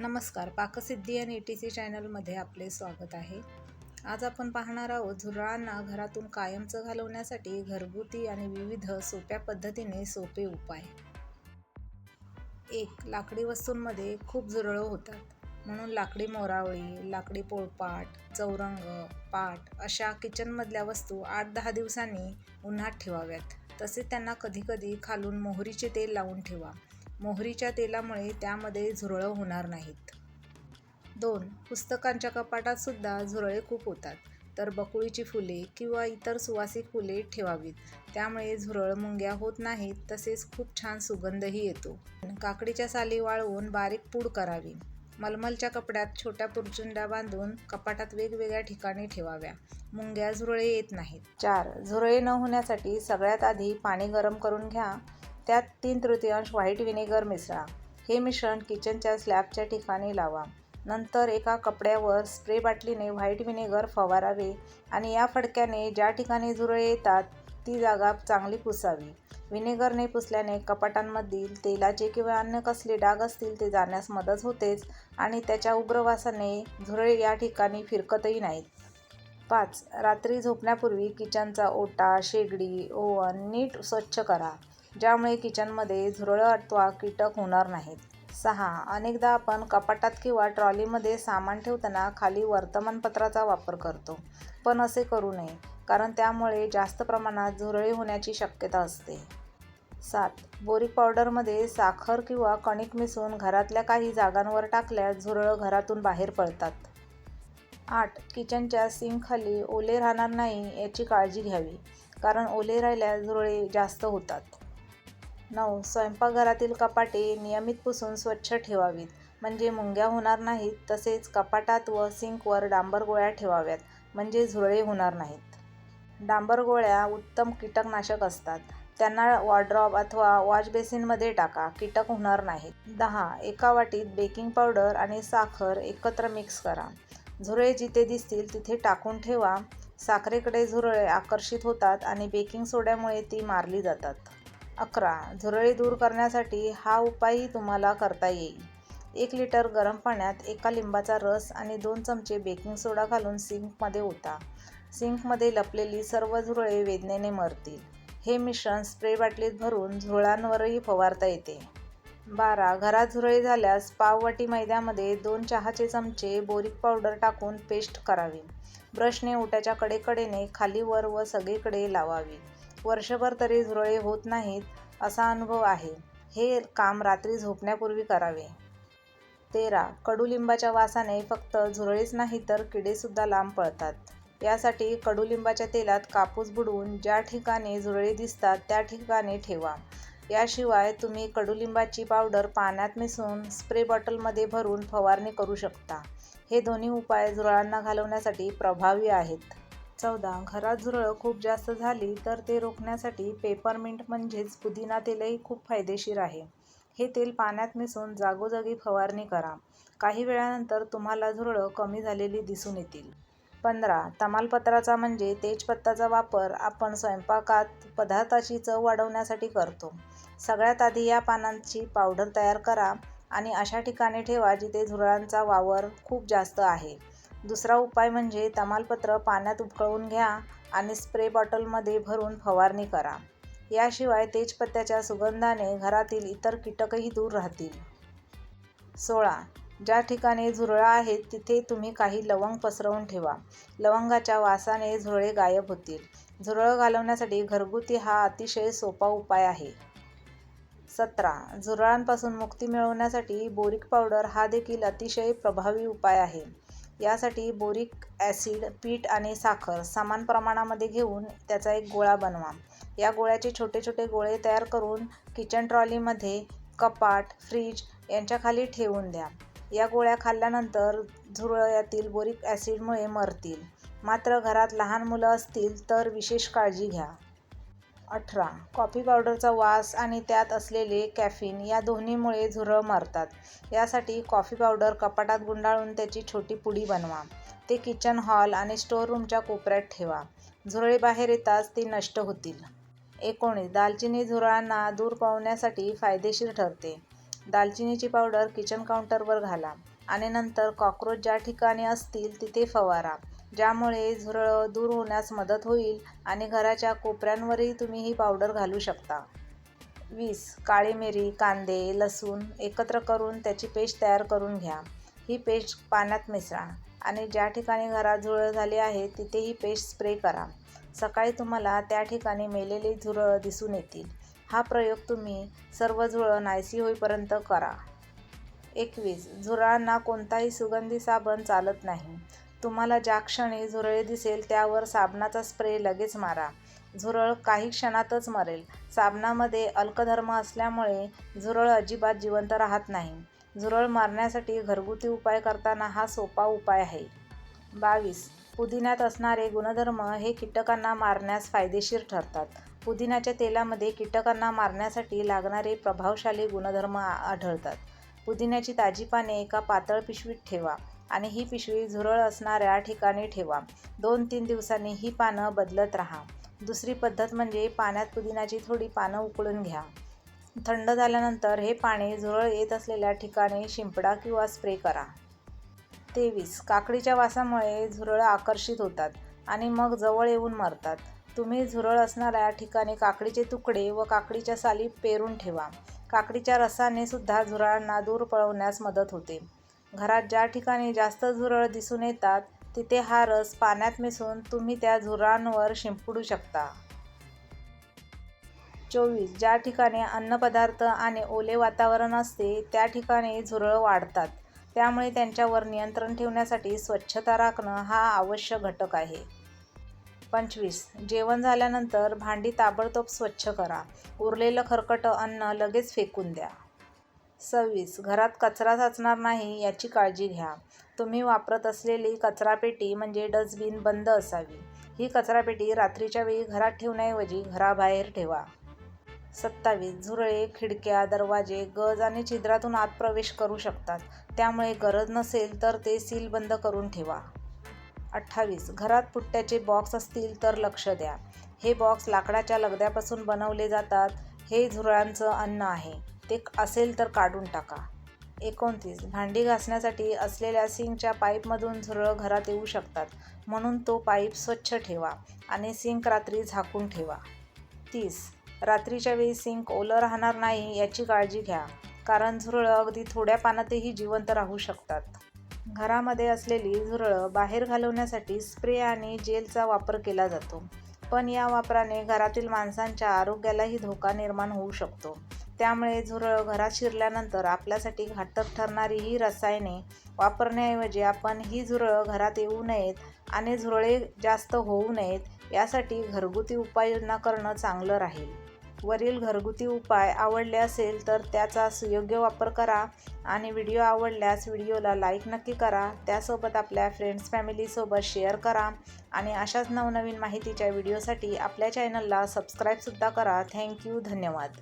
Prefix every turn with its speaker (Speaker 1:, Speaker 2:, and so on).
Speaker 1: नमस्कार पाकसिद्धी आणि A T C चॅनलमध्ये आपले स्वागत आहे. आज आपण पाहणार आहोत झुरळांना घरातून कायमचं घालवण्यासाठी घरगुती आणि विविध सोप्या पद्धतीने सोपे उपाय. एक लाकडी वस्तूंमध्ये खूप झुरळं होतात. म्हणून लाकडी मोरावळी लाकडी पोळपाट चौरंग पाट अशा किचनमधल्या वस्तू आठ दहा दिवसांनी उन्हात ठेवाव्यात. तसेच त्यांना कधीकधी खालून मोहरीचे तेल लावून ठेवा. मोहरीच्या तेलामुळे त्यामध्ये झुरळं होणार नाहीत. दोन पुस्तकांच्या कपाटात सुद्धा झुरळे खूप होतात तर बकुळीची फुले किंवा इतर सुवासिक फुले ठेवावीत. त्यामुळे झुरळ मुंग्या होत नाहीत तसेच खूप छान सुगंधही येतो. काकडीच्या साली वाळवून बारीक पूड करावी. मलमलच्या कपड्यात छोट्या पुरचुंड्या बांधून कपाटात वेगवेगळ्या ठिकाणी ठेवाव्या. मुंग्या झुरळे येत नाहीत. चार झुरळे न होण्यासाठी सगळ्यात आधी पाणी गरम करून घ्या. त्यात तीन तृतीयांश व्हाईट विनेगर मिसळा. हे मिश्रण किचनच्या स्लॅबच्या ठिकाणी लावा. नंतर एका कपड्यावर स्प्रे बाटलीने व्हाईट विनेगर फवारावे आणि या फडक्याने ज्या ठिकाणी झुरळे येतात ती जागा चांगली पुसावी. विनेगरने पुसल्याने कपाटांमधील तेलाचे किंवा अन्य कसले डाग असतील ते जाण्यास मदत होतेच आणि त्याच्या उग्रवासाने झुरळे या ठिकाणी फिरकतही नाहीत. पाच रात्री झोपण्यापूर्वी किचनचा ओटा शेगडी ओवन नीट स्वच्छ करा. ज्यामुळे किचनमध्ये झुरळं अथवा कीटक होणार नाहीत. सहा. अनेकदा आपण कपाटात किंवा ट्रॉलीमध्ये सामान ठेवताना खाली वर्तमानपत्राचा वापर करतो. पण असे करू नये कारण त्यामुळे जास्त प्रमाणात झुरळी होण्याची शक्यता असते. सात. बोरिक पावडरमध्ये साखर किंवा कणिक मिसळून घरातल्या काही जागांवर टाकल्यास झुरळं घरातून बाहेर पडतात. आठ. किचनच्या सिंकखाली ओले राहणार नाही याची काळजी घ्यावी कारण ओले राहिल्यास झुरळे जास्त होतात. नऊ स्वयंपाकघरातील कपाटे नियमित पुसून स्वच्छ ठेवावीत. म्हणजे मुंग्या होणार नाहीत तसेच कपाटात व सिंकवर डांबर गोळ्या ठेवाव्यात. म्हणजे झुरळे होणार नाहीत. डांबर गोळ्या उत्तम कीटकनाशक असतात. त्यांना वॉर्ड्रॉप अथवा वॉश बेसिनमध्ये टाका कीटक होणार नाहीत. दहा एका वाटीत बेकिंग पावडर आणि साखर एकत्र मिक्स करा. झुरळे जिथे दिसतील तिथे टाकून ठेवा. साखरेकडे झुरळे आकर्षित होतात आणि बेकिंग सोड्यामुळे ती मारली जातात. अकरा. झुरळी दूर करण्यासाठी हा उपायही तुम्हाला करता येईल. एक लिटर गरम पाण्यात एका लिंबाचा रस आणि दोन चमचे बेकिंग सोडा घालून सिंकमध्ये ओता. सिंकमध्ये लपलेली सर्व झुरळे वेदनेने मरतील. हे मिश्रण स्प्रे बाटलीत भरून झुरळांवरही फवारता येते. बारा. घरात झुरळी झाल्यास पाववाटी मैद्यामध्ये दोन चहाचे चमचे बोरिक पावडर टाकून पेस्ट करावी. ब्रशने ओट्याच्या कडेकडेने खालीवर व सगळीकडे लावावी. वर्षभर तरी झुरळे होत नाहीत असा अनुभव आहे. हे काम रात्री झोपण्यापूर्वी करावे. तेरा. कडुलिंबाच्या वासाने फक्त झुरळेच नाही तर किडेसुद्धा लांब पळतात. यासाठी कडुलिंबाच्या तेलात कापूस बुडवून ज्या ठिकाणी झुरळे दिसतात त्या ठिकाणी ठेवा. याशिवाय तुम्ही कडुलिंबाची पावडर पाण्यात मिसळून स्प्रे बॉटलमध्ये भरून फवारणी करू शकता. हे दोन्ही उपाय झुरळांना घालवण्यासाठी प्रभावी आहेत. चौदा. घरात झुरळं खूप जास्त झाली तर ते रोखण्यासाठी पेपरमिंट म्हणजेच पुदिना तेलही खूप फायदेशीर आहे. हे तेल पाण्यात मिसळून जागोजागी फवारणी करा. काही वेळानंतर तुम्हाला झुरळं कमी झालेली दिसून येतील. पंधरा. तमालपत्राचा म्हणजे तेजपत्ताचा वापर आपण स्वयंपाकात पदार्थाची चव वाढवण्यासाठी करतो. सगळ्यात आधी या पानांची पावडर तयार करा आणि अशा ठिकाणी ठेवा जिथे झुरळांचा वावर खूप जास्त आहे. दुसरा उपाय म्हणजे तमालपत्र पाण्यात उकळवून घ्या आणि स्प्रे बॉटलमध्ये भरून फवारणी करा. याशिवाय तेजपत्त्याच्या सुगंधाने घरातील इतर कीटकही दूर राहतील. सोळा. ज्या ठिकाणी झुरळा आहेत तिथे तुम्ही काही लवंग पसरवून ठेवा. लवंगाच्या वासाने झुरळे गायब होतील. झुरळं घालवण्यासाठी घरगुती हा अतिशय सोपा उपाय आहे. सतरा. झुरळांपासून मुक्ती मिळवण्यासाठी बोरिक पावडर हा देखील अतिशय प्रभावी उपाय आहे. यासाठी बोरिक ॲसिड पीठ आणि साखर समान प्रमाणामध्ये घेऊन त्याचा एक गोळा बनवा. या गोळ्याचे छोटे छोटे गोळे तयार करून किचन ट्रॉलीमध्ये कपाट फ्रीज यांच्या खाली ठेवून द्या. या गोळ्या खाल्ल्यानंतर झुरळ्यातील बोरिक ॲसिडमुळे मरतील. मात्र घरात लहान मुलं असतील तर विशेष काळजी घ्या. अठरा. कॉफी पावडरचा वास आणि त्यात असलेले कॅफिन या दोन्हीमुळे झुरळ मारतात. यासाठी कॉफी पावडर कपाटात गुंडाळून त्याची छोटी पुडी बनवा. ते किचन हॉल आणि स्टोअर रूमच्या कोपऱ्यात ठेवा. झुरळे बाहेर येताच ती नष्ट होतील. एकोणीस. दालचिनी झुरळांना दूर पावण्यासाठी फायदेशीर ठरते. दालचिनीची पावडर किचन काउंटरवर घाला आणि नंतर कॉक्रोच ज्या ठिकाणी असतील तिथे फवारा. ज्यामुळे झुरळं दूर होण्यास मदत होईल आणि घराच्या कोपऱ्यांवरही तुम्ही ही पावडर घालू शकता. वीस. काळी मिरी कांदे लसूण एकत्र करून त्याची पेस्ट तयार करून घ्या. ही पेस्ट पाण्यात मिसळा आणि ज्या ठिकाणी घरात झुरळ झाली आहे तिथे ही पेस्ट स्प्रे करा. सकाळी तुम्हाला त्या ठिकाणी मेलेली झुरळं दिसून येतील. हा प्रयोग तुम्ही सर्व झुरळं नायसी होईपर्यंत करा. एकवीस. झुरळांना कोणताही सुगंधी साबण चालत नाही. तुम्हाला ज्या क्षणी झुरळे दिसेल त्यावर साबणाचा स्प्रे लगेच मारा. झुरळ काही क्षणातच मरेल. साबणामध्ये अल्कधर्म असल्यामुळे झुरळ अजिबात जिवंत राहत नाही. झुरळ मारण्यासाठी घरगुती उपाय करताना हा सोपा उपाय आहे. बावीस. पुदिन्यात असणारे गुणधर्म हे कीटकांना मारण्यास फायदेशीर ठरतात. पुदिन्याच्या तेलामध्ये कीटकांना मारण्यासाठी लागणारे प्रभावशाली गुणधर्म आढळतात. पुदिन्याची ताजी पाने एका पातळ पिशवीत ठेवा. आणि ही पिशवी झुरळ असणाऱ्या ठिकाणी ठेवा. दोन तीन दिवसांनी ही पानं बदलत राहा. दुसरी पद्धत म्हणजे पाण्यात पुदिन्याची थोडी पानं उकळून घ्या. थंड झाल्यानंतर हे पाणी झुरळ येत असलेल्या ठिकाणी शिंपडा किंवा स्प्रे करा. तेवीस. काकडीच्या वासामुळे झुरळं आकर्षित होतात आणि मग जवळ येऊन मरतात. तुम्ही झुरळ असणाऱ्या ठिकाणी काकडीचे तुकडे व काकडीच्या साली पेरून ठेवा. काकडीच्या रसाने सुद्धा झुरळांना दूर पळवण्यास मदत होते. घरात ज्या ठिकाणी जास्त झुरळ दिसून येतात तिथे हा रस पाण्यात मिसळून तुम्ही त्या झुरळांवर शिंपडू शकता. चोवीस. ज्या ठिकाणी अन्नपदार्थ आणि ओले वातावरण असते त्या ठिकाणी झुरळ वाढतात. त्यामुळे त्यांच्यावर नियंत्रण ठेवण्यासाठी स्वच्छता राखणं हा आवश्यक घटक आहे. पंचवीस. जेवण झाल्यानंतर भांडी ताबडतोब स्वच्छ करा. उरलेलं खरकट अन्न लगेच फेकून द्या. सव्वीस. घरात कचरा साचणार नाही याची काळजी घ्या. तुम्ही वापरत असलेली कचरापेटी म्हणजे डस्टबिन बंद असावी. ही कचरापेटी रात्रीच्या वेळी घरात ठेवण्याऐवजी घराबाहेर ठेवा. सत्तावीस. झुरळे खिडक्या दरवाजे गज आणि छिद्रातून आत प्रवेश करू शकतात. त्यामुळे गरज नसेल तर ते सील बंद करून ठेवा. अठ्ठावीस. घरात पुट्ट्याचे बॉक्स असतील तर लक्ष द्या. हे बॉक्स लाकडाच्या लगद्यापासून बनवले जातात. हे झुरळांचं अन्न आहे. ते असेल तर काढून टाका. एकोणतीस. भांडी घासण्यासाठी असलेल्या सिंकच्या पाईपमधून झुरळं घरात येऊ शकतात म्हणून तो पाईप स्वच्छ ठेवा आणि सिंक रात्री झाकून ठेवा. तीस. रात्रीच्या वेळी सिंक ओलं राहणार नाही याची काळजी घ्या कारण झुरळं अगदी थोड्या पानातही जिवंत राहू शकतात. घरामध्ये असलेली झुरळं बाहेर घालवण्यासाठी स्प्रे आणि जेलचा वापर केला जातो पण या वापराने घरातील माणसांच्या आरोग्यालाही धोका निर्माण होऊ शकतो. त्यामुळे झुरळ घरात शिरल्यानंतर आपल्यासाठी घातक ठरणारी ही रसायने वापरण्याऐवजी आपण ही झुरळं घरात येऊ नयेत आणि झुरळे जास्त होऊ नयेत यासाठी घरगुती उपाययोजना करणं चांगलं राहील. वरील घरगुती उपाय आवडले असेल तर त्याचा सुयोग्य वापर करा आणि व्हिडिओ आवडल्यास व्हिडिओला लाईक नक्की करा. त्यासोबत आपल्या फ्रेंड्स फॅमिलीसोबत शेअर करा आणि अशाच नवनवीन माहितीच्या व्हिडिओसाठी आपल्या चॅनलला सबस्क्राईबसुद्धा करा. थँक्यू धन्यवाद.